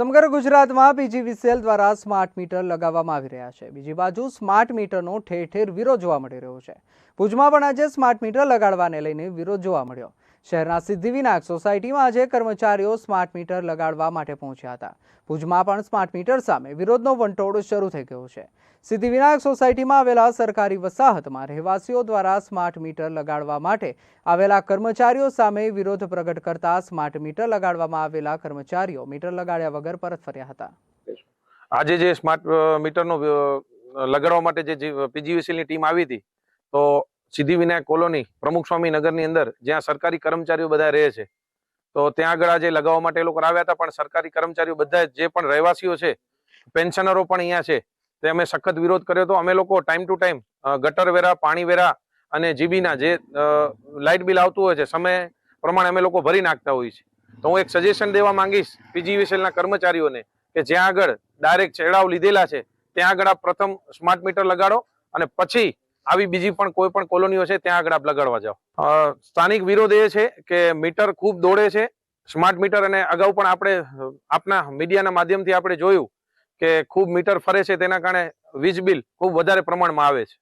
સમગ્ર ગુજરાતમાં પીજીવીસીએલ દ્વારા સ્માર્ટ મીટર લગાવવામાં આવી રહ્યા છે. બીજી બાજુ સ્માર્ટ મીટરનો ઠેર ઠેર વિરોધ જોવા મળી રહ્યો છે. ભુજમાં પણ આજે સ્માર્ટ મીટર લગાડવાને લઈને વિરોધ જોવા મળ્યો. શહેરના સિદ્ધિવિનાયક સોસાયટીમાં આજે કર્મચારીઓ સ્માર્ટ મીટર લગાડવા માટે પહોંચ્યા હતા. ભુજમાં પણ સ્માર્ટ મીટર સામે વિરોધનો વંટોળ શરૂ થઈ ગયો છે. સિદ્ધિવિનાયક સોસાયટીમાં આવેલા સરકારી વસાહતમાં રહેવાસીઓ દ્વારા સ્માર્ટ મીટર લગાડવા માટે આવેલા કર્મચારીઓ સામે વિરોધ પ્રગટ કરતા સ્માર્ટ મીટર લગાડવામાં આવેલા કર્મચારીઓ મીટર લગાડ્યા વગર પરત ફર્યા હતા. આજે જે સ્માર્ટ મીટરનો લગાડવા માટે જે, પીજીવીસીની ટીમ આવી હતી, તો સિદ્ધિવિનાયક કોલોની પ્રમુખ સ્વામી નગરની અંદર જ્યાં સરકારી કર્મચારીઓ બધા રહે છે. તો ત્યાં આગળ આજે લગાવવા માટે એ લોકો આવ્યા હતા, પણ સરકારી કર્મચારીઓ બધા જે પણ રહેવાસીઓ છે, પેન્શનરો પણ અહીંયા છે. તે અમે સખત વિરોધ કર્યો તો અમે લોકો ટાઈમ ટુ ટાઈમ ગટર વેરા, પાણી વેરા અને જીબીના જે લાઇટ બિલ આવતું હોય છે, સમય પ્રમાણે અમે લોકો ભરી નાખતા હોઈએ છીએ. તો હું એક સજેશન દેવા માંગીશ પીજીવીસીએલના કર્મચારીઓને કે જ્યાં આગળ ડાયરેક્ટ છેડાવ લીધેલા છે, ત્યાં આગળ આ પ્રથમ સ્માર્ટ મીટર લગાડો અને પછી આવી બીજી પણ કોઈ પણ કોલોનીઓ છે, ત્યાં આગળ આપ લગાડવા જાઓ. સ્થાનિક વિરોધ એ છે કે મીટર ખૂબ દોડે છે. સ્માર્ટ મીટર અને અગાઉ પણ આપણે, આપના મીડિયાના માધ્યમથી આપણે જોયું કે ખૂબ મીટર ફરે છે, તેના કારણે વીજ બિલ ખૂબ વધારે પ્રમાણમાં આવે છે.